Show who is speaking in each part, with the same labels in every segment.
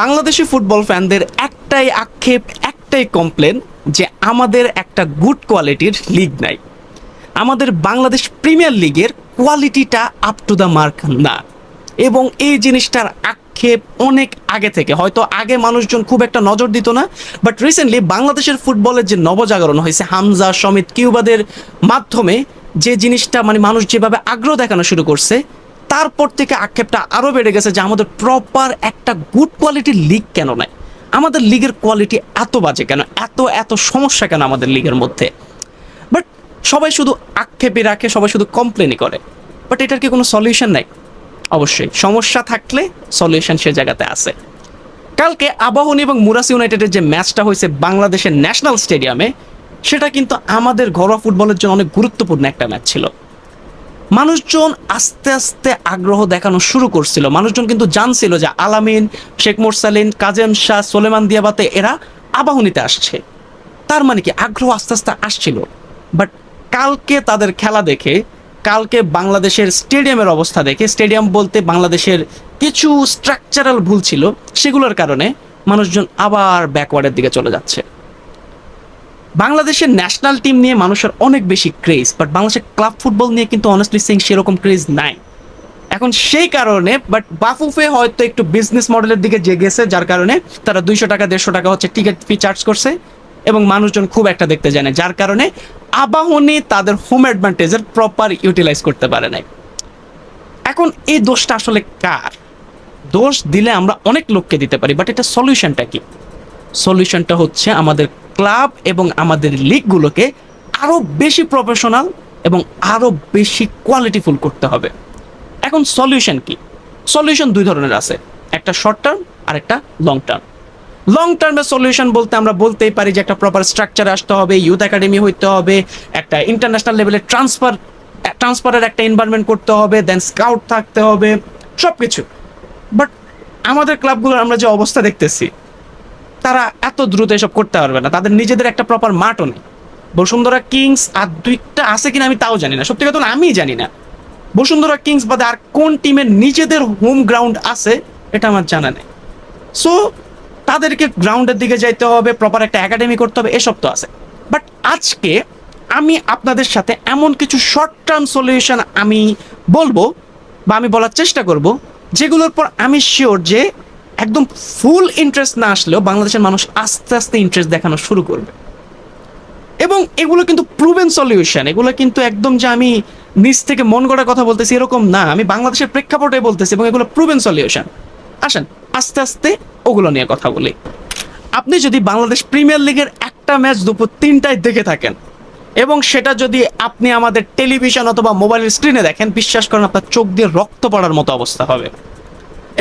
Speaker 1: Bangladeshi football ফ্যানদের একটাই আক্ষেপ, একটাই কমপ্লেন যে আমাদের একটা গুড কোয়ালিটির লিগ নাই। আমাদের বাংলাদেশ প্রিমিয়ার লিগের কোয়ালিটিটা আপ টু দ্য মার্ক না। এবং এই জিনিসটার আক্ষেপ অনেক আগে থেকে। হয়তো আগে মানুষজন খুব একটা নজর দিত না বাট রিসেন্টলি বাংলাদেশের ফুটবলের যে নবজাগরণ হয়েছে, হামজা, সমিত, কিউবাদের মাধ্যমে যে জিনিসটা মানে মানুষ যেভাবে আগ্রহ দেখানো শুরু করছে তারপর থেকে আক্ষেপটা আরও বেড়ে গেছে যে আমাদের প্রপার একটা গুড কোয়ালিটির লিগ কেন নাই? আমাদের লিগের কোয়ালিটি এত বাজে কেন? এত এত সমস্যা কেন আমাদের লিগের মধ্যে? বাট সবাই শুধু আক্ষেপে রাখে, সবাই শুধু কমপ্লেনই করে। বাট এটার কি কোনো সলিউশন নাই? অবশ্যই, সমস্যা থাকলে সলিউশন সে জায়গাতে আছে। কালকে আবাহনী এবং মুরাস ইউনাইটেডের যে ম্যাচটা হয়েছে বাংলাদেশের ন্যাশনাল স্টেডিয়ামে সেটা কিন্তু আমাদের ঘরোয়া ফুটবলের জন্য অনেক গুরুত্বপূর্ণ একটা ম্যাচ ছিল। মানুষজন আস্তে আস্তে আগ্রহ দেখানো শুরু করছিল। মানুষজন কিন্তু জানছিল যে আলামিন, শেখ মোরসালিন, কাজেম শাহ, সোলেমান দিয়াবাতে এরা আবাহনীতে আসছে। তার মানে কি? আগ্রহ আস্তে আস্তে আসছিল। বাট কালকে তাদের খেলা দেখে, কালকে বাংলাদেশের স্টেডিয়ামের অবস্থা দেখে, স্টেডিয়াম বলতে বাংলাদেশের কিছু স্ট্রাকচারাল ভুল ছিল, সেগুলোর কারণে মানুষজন আবার ব্যাকওয়ার্ডের দিকে চলে যাচ্ছে। বাংলাদেশের ন্যাশনাল টিম নিয়ে মানুষের অনেক বেশি ক্রেজ বাট বাংলাদেশের ক্লাব ফুটবল নিয়ে কিন্তু অনেস্টলি সিং সেরকম ক্রেজ নাই। এখন সেই কারণে বাট বাফুফে হয়তো একটু বিজনেস মডেলের দিকে যে গেছে যার কারণে তারা দুইশো টাকা, দেড়শো টাকা হচ্ছে টিকিট ফি চার্জ করছে এবং মানুষজন খুব একটা দেখতে যায় না, যার কারণে আবাহনী তাদের হোম অ্যাডভান্টেজের প্রপার ইউটিলাইজ করতে পারে নাই। এখন এই দোষটা আসলে কার? দোষ দিলে আমরা অনেক লোককে দিতে পারি বাট এটা সলিউশনটা কি? সলিউশনটা হচ্ছে আমাদের ক্লাব এবং আমাদের লিগগুলোকে আরও বেশি প্রফেশনাল এবং আরও বেশি কোয়ালিটিফুল করতে হবে। এখন সলিউশন কি? সলিউশন দুই ধরনের আছে, একটা শর্ট টার্ম আর একটা লং টার্ম লং টার্মের সলিউশন বলতে আমরা বলতেই পারি যে একটা প্রপার স্ট্রাকচার আসতে হবে ইউথ একাডেমি হইতে হবে, একটা ইন্টারন্যাশনাল লেভেলে ট্রান্সফার ট্রান্সফারের একটা এনভায়রনমেন্ট করতে হবে দেন স্কাউট থাকতে হবে সব কিছু বাট আমাদের ক্লাবগুলোর আমরা যে অবস্থা দেখতেছি তারা এত দ্রুত এসব করতে পারবে না। তাদের নিজেদের একটা প্রপার মাঠও নেই। বসুন্ধরা কিংস আর দুইটা আছে কিনা আমি তাও জানি না। সত্যি কথা আমি জানি না। বসুন্ধরা কিংস বাদে আর কোন টিমের নিজেদের হোম গ্রাউন্ড আছে, এটা আমার জানা নেই। সো তাদেরকে গ্রাউন্ডের দিকে যাইতে হবে প্রপার একটা একাডেমি করতে হবে, এসব তো আছে। বাট আজকে আমি আপনাদের সাথে এমন কিছু শর্ট টার্ম সলিউশন আমি বলব বা আমি বলার চেষ্টা করব, যেগুলোর পর আমি শিওর যে একদম ফুল ইন্টারেস্ট না আসলেও বাংলাদেশের মানুষ আস্তে আস্তে ইন্টারেস্ট দেখানো শুরু করবে। এবং এগুলো কিন্তু প্রুভেন সলিউশন এগুলো কিন্তু একদম যে আমি নিজ থেকে মন গড়া কথা বলতেছি এরকম না, আমি বাংলাদেশের প্রেক্ষাপটে বলতেছি এবং এগুলো প্রুভেন সলিউশন আসেন, আস্তে আস্তে ওগুলো নিয়ে কথা বলি। আপনি যদি বাংলাদেশ প্রিমিয়ার লিগের একটা ম্যাচ দুপুর তিনটায় দেখে থাকেন এবং সেটা যদি আপনি আমাদের টেলিভিশন অথবা মোবাইলের স্ক্রিনে দেখেন, বিশ্বাস করেন আপনার চোখ দিয়ে রক্ত পড়ার মতো অবস্থা হবে।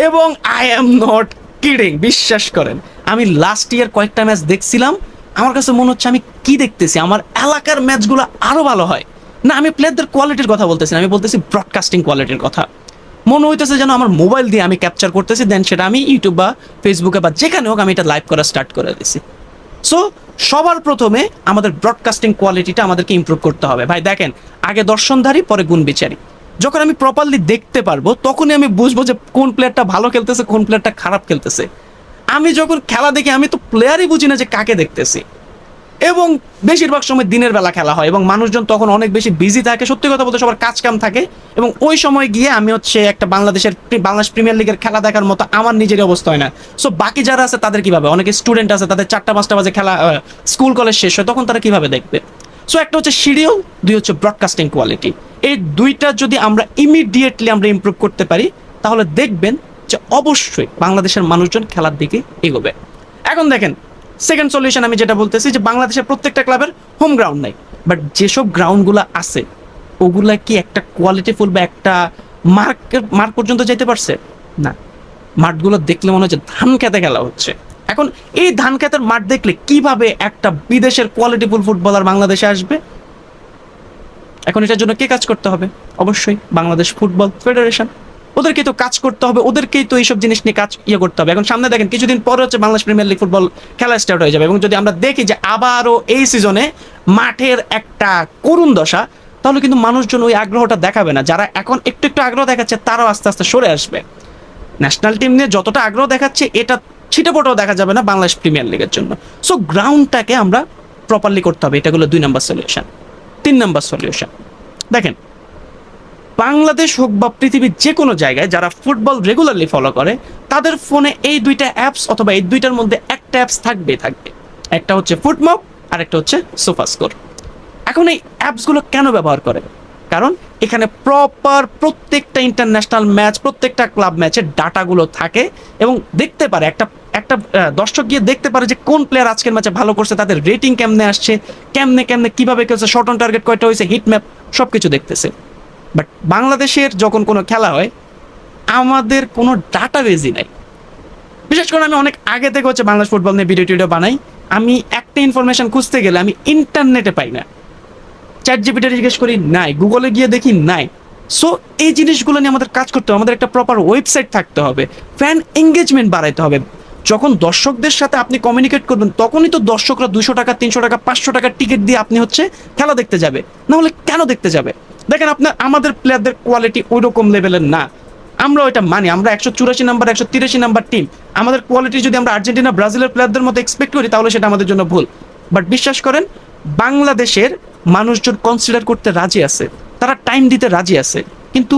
Speaker 1: এবং আই অ্যাম নট কিডিং বিশ্বাস করেন, আমি লাস্ট ইয়ার কয়েকটা ম্যাচ দেখছিলাম, আমার কাছে মনে হচ্ছে আমি কি দেখতেছি? আমার এলাকার ম্যাচগুলো আরও ভালো হয়। না, আমি প্লেয়ারদের কোয়ালিটির কথা বলতেছি আমি বলতেছি ব্রডকাস্টিং কোয়ালিটির কথা। মনে হইতেছে যেন আমার মোবাইল দিয়ে আমি ক্যাপচার করতেছি দেন সেটা আমি ইউটিউব বা ফেসবুকে বা যেখানে হোক আমি এটা লাইভ করা স্টার্ট করে দিছি। সো সবার প্রথমে আমাদের ব্রডকাস্টিং কোয়ালিটিটা আমাদেরকে ইমপ্রুভ করতে হবে। ভাই, দেখেন, আগে দর্শনধারী, পরে গুণ বিচারি। যখন আমি প্রপারলি দেখতে পারব, তখনই আমি বুঝব যে কোন প্লেয়ারটা ভালো খেলতেছে, কোন প্লেয়ারটা খারাপ খেলতেছে। আমি যখন খেলা দেখি, আমি তো প্লেয়ারই বুঝি না যে কাকে দেখতেছি। এবং বেশিরভাগ সময় দিনের বেলা খেলা হয় এবং মানুষজন তখন অনেক বেশি বিজি থাকে। সত্যি কথা বলতে সবার কাজ কাম থাকে। এবং ওই সময় গিয়ে আমি হচ্ছে একটা বাংলাদেশের বাংলাদেশ প্রিমিয়ার লিগের খেলা দেখার মতো আমার নিজেরই অবস্থা হয় না। সো বাকি যারা আছে তাদের কীভাবে? অনেকে স্টুডেন্ট আছে, তাদের চারটা, পাঁচটা বাজে খেলা স্কুল কলেজ শেষ হয়, তখন তারা কীভাবে দেখবে? সো একটা হচ্ছে শিডিউল দুই হচ্ছে ব্রডকাস্টিং কোয়ালিটি এই দুইটা যদি আমরা ইমিডিয়েটলি আমরা ইমপ্রুভ করতে পারি, তাহলে দেখবেন যে অবশ্যই বাংলাদেশের মানুষজন খেলার দিকে এগোবে। এখন দেখেন সেকেন্ড সলিউশন আমি যেটা বলতেছি যে বাংলাদেশের প্রত্যেকটা ক্লাবের হোম গ্রাউন্ড নাই। বাট যেসব গ্রাউন্ডগুলো আছে, ওগুলা কি একটা কোয়ালিটিফুল বা একটা মার্ক মার্ক পর্যন্ত যেতে পারছে? না। মাঠগুলো দেখলে মনে হচ্ছে ধান খেতে খেলা হচ্ছে। এখন এই ধান খেতের মাঠ দেখলে কীভাবে একটা বিদেশের কোয়ালিটিফুল ফুটবলার বাংলাদেশে আসবে? এখন এটার জন্য কে কাজ করতে হবে? অবশ্যই বাংলাদেশ ফুটবল ফেডারেশন ওদেরকেই তো কাজ করতে হবে, ওদেরকেই তো এইসব জিনিস নিয়ে কাজ ইয়ে করতে হবে। এখন সামনে দেখেন, কিছুদিন পরে হচ্ছে বাংলাদেশ প্রিমিয়ার লিগ ফুটবল খেলা স্টার্ট হয়ে যাবে। এবং যদি আমরা দেখি যে আবারও এই সিজনে মাঠের একটা করুণ দশা, তাহলে কিন্তু মানুষজন ওই আগ্রহটা দেখাবে না। যারা এখন একটু একটু আগ্রহ দেখাচ্ছে, তারাও আস্তে আস্তে সরে আসবে। ন্যাশনাল টিম নিয়ে যতটা আগ্রহ দেখাচ্ছে, এটা ছিটেপোটাও দেখা যাবে না বাংলাদেশ প্রিমিয়ার লিগের জন্য। সো গ্রাউন্ডটাকে আমরা প্রপারলি করতে হবে। এটা হলো দুই নাম্বার সলিউশন তিন নাম্বার সলিউশন দেখেন, বাংলাদেশ হোক বা পৃথিবীর যে কোনো জায়গায় যারা ফুটবল রেগুলারলি ফলো করে, তাদের ফোনে এই দুইটা অ্যাপস অথবা এই দুইটার মধ্যে একটা অ্যাপস থাকবে থাকবে। একটা হচ্ছে ফুটমপ আর একটা হচ্ছে সোফাস্কোর এখন এই অ্যাপসগুলো কেন ব্যবহার করে? কারণ এখানে প্রপার প্রত্যেকটা ইন্টারন্যাশনাল ম্যাচ প্রত্যেকটা ক্লাব ম্যাচের ডাটাগুলো থাকে এবং দেখতে পারে, একটা একটা দর্শক গিয়ে দেখতে পারে যে কোন প্লেয়ার আজকের ম্যাচে ভালো করছে, তাদের রেটিং কেমনে আসছে, কেমনে কেমনে, কীভাবে খেলছে শর্ট অন টার্গেট কয়টা হয়েছে হিট ম্যাপ সব কিছু দেখতেছে। বাট বাংলাদেশের যখন কোনো খেলা হয়, আমাদের কোনো ডাটাবেজই নাই। বিশেষ করে আমি অনেক আগে থেকে হচ্ছে বাংলাদেশ ফুটবল নিয়ে ভিডিও টিডিও বানাই। আমি একটা ইনফরমেশন খুঁজতে গেলে আমি ইন্টারনেটে পাই না। চ্যাট জিপিটা জিজ্ঞেস করি, নাই। গুগলে গিয়ে দেখি, নাই। সো এই জিনিসগুলো নিয়ে আমাদের কাজ করতে হবে। আমাদের একটা প্রপার ওয়েবসাইট থাকতে হবে। ফ্যান এঙ্গেজমেন্ট বাড়াইতে হবে। যখন দর্শকদের সাথে আপনি কমিউনিকেট করবেন, তখনই তো দর্শকরা দুশো টাকা, তিনশো টাকা, পাঁচশো টাকার টিকিট দিয়ে আপনি হচ্ছে খেলা দেখতে যাবে। না হলে কেন দেখতে যাবে? দেখেন আপনার, আমাদের প্লেয়ারদের কোয়ালিটি ওই রকম লেভেলের না। আমরা ওইটা মানি। আমরা একশো চুরাশি নাম্বার একশো তিরাশি নাম্বার টিম আমাদের কোয়ালিটি যদি আমরা আর্জেন্টিনা, ব্রাজিলের প্লেয়ারদের মতো এক্সপেক্ট করি, তাহলে সেটা আমাদের জন্য ভুল। বাট বিশ্বাস করেন, বাংলাদেশের মানুষজন কনসিডার করতে রাজি আছে, তারা টাইম দিতে রাজি আছে। কিন্তু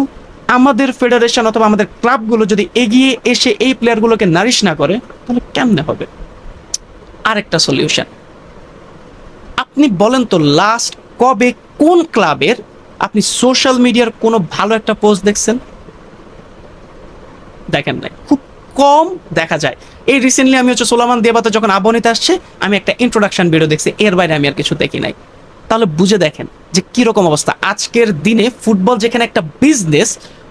Speaker 1: আমাদের ফেডারেশন অথবা আমাদের ক্লাবগুলো যদি এগিয়ে এসে এই প্লেয়ারগুলোকে নারিশ না করে, তাহলে কেমনে হবে? আরেকটা সলিউশন আপনি বলেন তো লাস্ট কবে কোন ক্লাবের আপনি সোশ্যাল মিডিয়ার কোনো ভালো একটা পোস্ট দেখছেন? দেখেন নাই। খুব কম দেখা যায়। এই রিসেন্টলি আমি হচ্ছে সোলামান দেবাতে যখন আবনিতে আসছে, আমি একটা ইন্ট্রোডাকশন ভিডিও দেখছি, এর বাইরে আমি আর কিছু দেখি নাই। তাহলে বুঝে দেখেন যে কীরকম অবস্থা। আজকের দিনে ফুটবল যেখানে একটা বিজনেস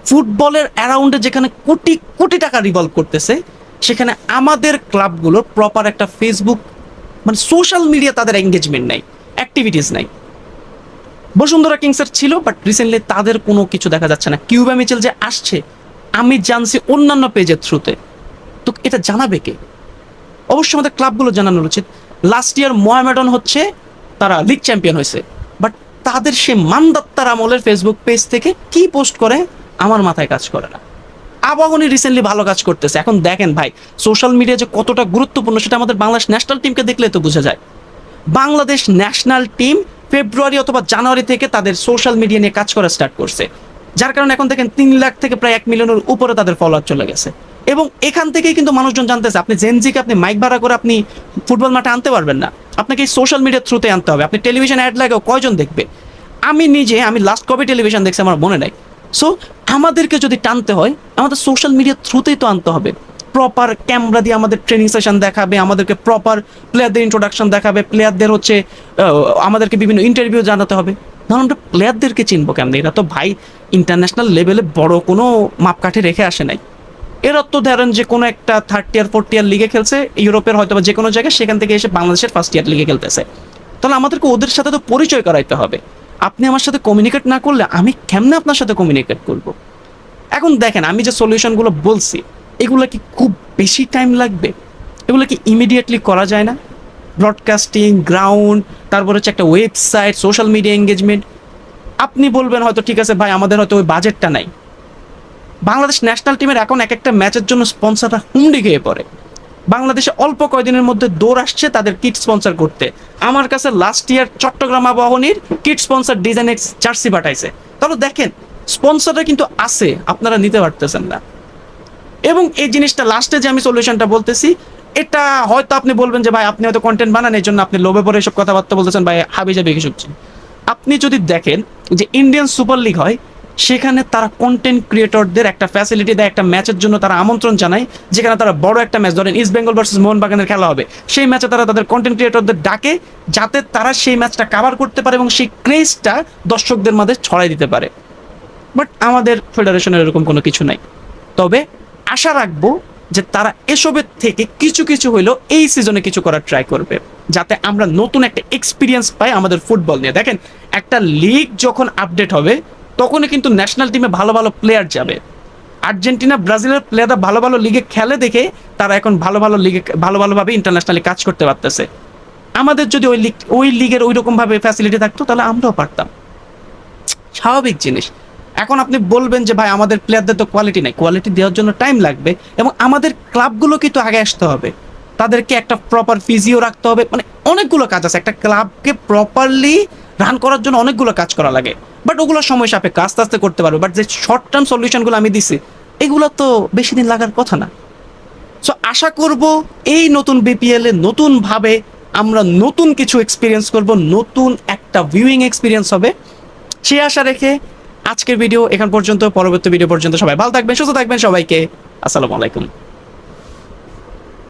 Speaker 1: ফুটবলের অ্যারাউন্ডে যেখানে কোটি কোটি টাকা রিভলভ করতেছে, সেখানে আমাদের ক্লাবগুলোর প্রপার একটা ফেসবুক মানে সোশ্যাল মিডিয়া তাদের এঙ্গেজমেন্ট নাই অ্যাক্টিভিটিস নাই। বসুন্ধরা কিংসের ছিল বাট রিসেন্টলি তাদের কোনো কিছু দেখা যাচ্ছে না। কিউবা মিচেল যে আসছে, আমি জানছি অন্যান্য পেজের থ্রুতে তো। এটা জানাবে কে? অবশ্যই আমাদের ক্লাবগুলো জানানো উচিত। লাস্ট ইয়ার মোহামেডন হচ্ছে তারা লিগ চ্যাম্পিয়ন হয়েছে। বাট তাদের সে মানদাত্তার আমলের ফেসবুক পেজ থেকে কি পোস্ট করে, আমার মাথায় কাজ করে না। আবাহনী রিসেন্টলি ভালো কাজ করতেছে। এখন দেখেন ভাই সোশ্যাল মিডিয়া যে কতটা গুরুত্বপূর্ণ, সেটা আমাদের বাংলাদেশ ন্যাশনাল টিমকে দেখলে তো বোঝা যায়। বাংলাদেশ ন্যাশনাল টিম ফেব্রুয়ারি অথবা জানুয়ারি থেকে তাদের সোশ্যাল মিডিয়া নিয়ে কাজ করা স্টার্ট করছে। যার কারণে এখন দেখেন তিন লাখ থেকে প্রায় এক মিলিয়নের উপরে তাদের ফলোয়ার চলে গেছে। এবং এখান থেকেই কিন্তু মানুষজন জানতেছে, আপনি জেনজিকে আপনি মাইক ভাড়া করে আপনি ফুটবল মাঠে আনতে পারবেন না। আপনাকে সোশ্যাল মিডিয়ার থ্রুতে আনতে হবে। আপনি টেলিভিশন অ্যাড লাগেও, কয়জন দেখবে? আমি নিজে, আমি লাস্ট কবে টেলিভিশন দেখছি আমার মনে নাই। সো আমাদেরকে যদি টানতে হয়, আমাদের সোশ্যাল মিডিয়ার থ্রুতেই তো আনতে হবে। প্রপার ক্যামেরা দিয়ে আমাদের ট্রেনিং সেশন দেখাবে, আমাদেরকে প্রপার প্লেয়ারদের ইন্ট্রোডাকশন দেখাবে প্লেয়ারদের হচ্ছে আমাদেরকে বিভিন্ন ইন্টারভিউ জানাতে হবে। ধরুন আমরা প্লেয়ারদেরকে চিনবো কেমন? এরা তো ভাই ইন্টারন্যাশনাল লেভেলে বড় কোনো মাপকাঠি রেখে আসে নাই। এরা তো ধরেন যে কোনো একটা থার্ড ইয়ার ফোর্থ ইয়ার লিগে খেলছে, ইউরোপের হয়তো বা যে কোনো জায়গায় সেখান থেকে এসে বাংলাদেশের ফার্স্ট ইয়ার লিগে খেলতেছে। তাহলে আমাদেরকে ওদের সাথে তো পরিচয় করাইতে হবে। আপনি আমার সাথে কমিউনিকেট না করলে আমি কেমনে আপনার সাথে কমিউনিকেট করব? এখন দেখেন, আমি যে সলিউশনগুলো বলছি, এগুলো কি খুব বেশি টাইম লাগবে? এগুলো কি ইমিডিয়েটলি করা যায় না? ব্রডকাস্টিং গ্রাউন্ড তারপর হচ্ছে একটা ওয়েবসাইট সোশ্যাল মিডিয়া এঙ্গেজমেন্ট আপনি বলবেন হয়তো, ঠিক আছে ভাই, আমাদের হয়তো ওই বাজেটটা নাই। বাংলাদেশ ন্যাশনাল টিমের এখন এক একটা ম্যাচের জন্য স্পন্সররা হুমড়ি খেয়ে পড়ে। বাংলাদেশে অল্প কয়দিনের মধ্যে দৌড় আসছে তাদের কিট স্পন্সর করতে। আমার কাছে last year Chattogram আবাহনীর kit sponsor design X jersey পাঠাইছে। তাহলে দেখেন স্পন্সরটা কিন্তু আছে, আপনারা নিতে পারতেছেন না। এবং এই জিনিসটা লাস্টে যে আমি সলিউশনটা বলতেছি, এটা হয়তো আপনি বলবেন যে, ভাই, আপনি হয়তো কন্টেন্ট বানান এই জন্য আপনি লোভে পড়ে এসব কথাবার্তা বলতেছেন, ভাই হাবি যাবে এসব আপনি যদি দেখেন যে ইন্ডিয়ান সুপার লিগ হয় সেখানে তারা কন্টেন্ট ক্রিয়েটরদের একটা ফ্যাসিলিটি দেয়, একটা ম্যাচের জন্য তারা আমন্ত্রণ জানায়, যেখানে তারা বড় একটা ম্যাচ ধরেন ইস্ট বেঙ্গল ভার্সেস মোহনবাগানের খেলা হবে। সেই ম্যাচে তারা তাদের কন্টেন্ট ক্রিয়েটরদের ডাকে, যাতে তারা সেই ম্যাচটা কাভার করতে পারে এবং সেই ক্রেজটা দর্শকদের মাঝে ছড়াই দিতে পারে। বাট আমাদের ফেডারেশনের এরকম কোনো কিছু নাই। তবে আশা রাখব যে তারা এসবের থেকে কিছু কিছু হইলেও এই সিজনে কিছু করার ট্রাই করবে, যাতে আমরা নতুন একটা এক্সপিরিয়েন্স পাই আমাদের ফুটবল নিয়ে। দেখেন, একটা লিগ যখন আপডেট হবে তখনই কিন্তু ন্যাশনাল টিমে ভালো ভালো প্লেয়ার যাবে। আর্জেন্টিনা, ব্রাজিলের প্লেয়াররা ভালো ভালো লিগে খেলে দেখে তারা এখন ভালো ভালো লিগে ভালো ভালোভাবে ইন্টারন্যাশনালি কাজ করতে পারতেছে। আমাদের যদি ওই লিগ ওই লিগের ওই রকমভাবে ফ্যাসিলিটি থাকতো, তাহলে আমরাও পারতাম। স্বাভাবিক জিনিস। এখন আপনি বলবেন যে, ভাই, আমাদের প্লেয়ারদের তো কোয়ালিটি নাই। কোয়ালিটি দেওয়ার জন্য টাইম লাগবে এবং আমাদের ক্লাবগুলো কিন্তু আগে আসতে হবে। তাদেরকে একটা প্রপার ফিজিও রাখতে হবে। মানে অনেকগুলো কাজ আছে। একটা ক্লাবকে প্রপারলি রান করার জন্য অনেকগুলো কাজ করা লাগে। বাট ওগুলো সময় সাপেক্ষ আস্তে আস্তে করতে পারবে। বাট যে শর্ট টার্ম সলিউশনগুলো আমি দিছি, এগুলো তো বেশি দিন লাগার কথা না। সো আশা করব এই নতুন বিপিএল নতুনভাবে আমরা নতুন কিছু এক্সপিরিয়েন্স করব, নতুন একটা ভিউইং এক্সপিরিয়েন্স হবে। সে আশা রেখে আজকের ভিডিও এখান পর্যন্ত, পরবর্তী ভিডিও পর্যন্ত সবাই ভালো থাকবেন, সুস্থ থাকবেন সবাইকে। আসসালামু আলাইকুম।